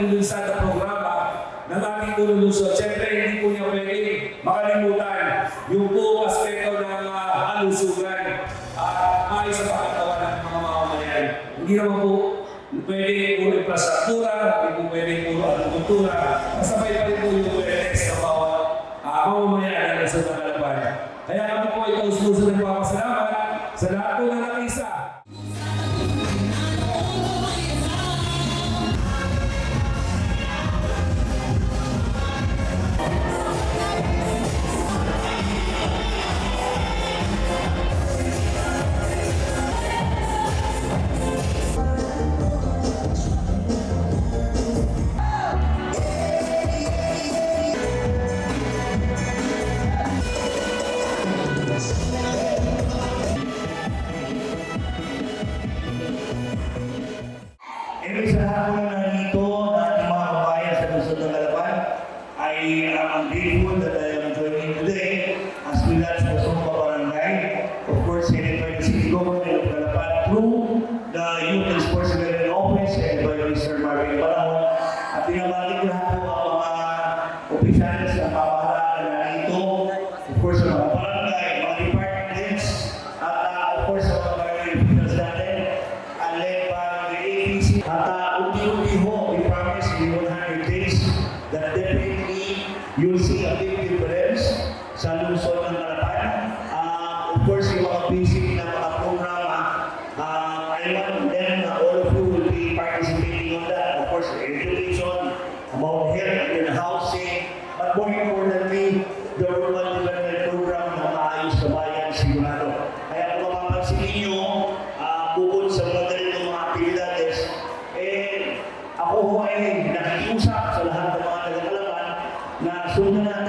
nilulunsad na programa ng ating ululuso. Siyempre, hindi po niya pwede makalimutan yung buong aspeto ng ah, uh, alusugan at uh, maayos sa pangatawa ng mga mamamayan. Hindi naman po pwede puro infrastruktura, hindi po pwede puro agrikultura. Kasabay pa rin po yung awareness ng bawat uh, mamamayan ng nasod ng Kalaban. Kaya kami po ito ususunod nagpapasalamat sa lahat po na nakisa I'm grateful that I am joining today as the Sumpa Barangay. Of course, by the City Government of Alapan through the Youth and Sports Development Office and by Mr. Marvin Balahon. At pinabalik ko lahat po ang mga opisyalis ng pamahalaan na nandito. Of course, ang mga barangay, mga departments, at uh, of course, ang mga barangay officials natin and led by the ABC. At uh, unti-unti ho, ako ho ay nakikiusap sa lahat ng mga nagkakalaban na sundan natin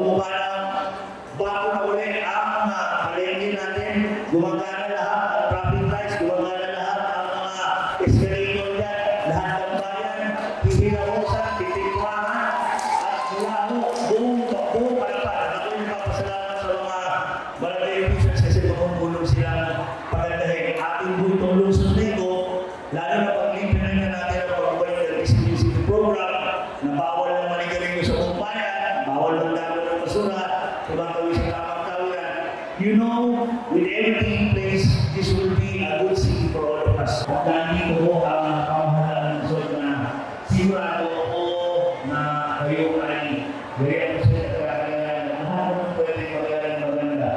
magmumukha ng bago na uli uh, natin, gumagana lahat ang traffic lights, gumagana lahat ang mga escalator You know, with everything in place, this will be a good city for all of us. At nandito po ang pamahalaan ng Luzon na sigurado ako na kayo ay very appreciated kaya lahat ng pwede magaling maganda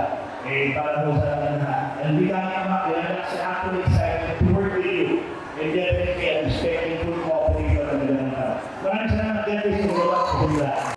eh para po sa lahat. And we can't come we are actually excited to work with you and definitely I'm expecting full cooperation ng tao. Maraming salamat din sa mga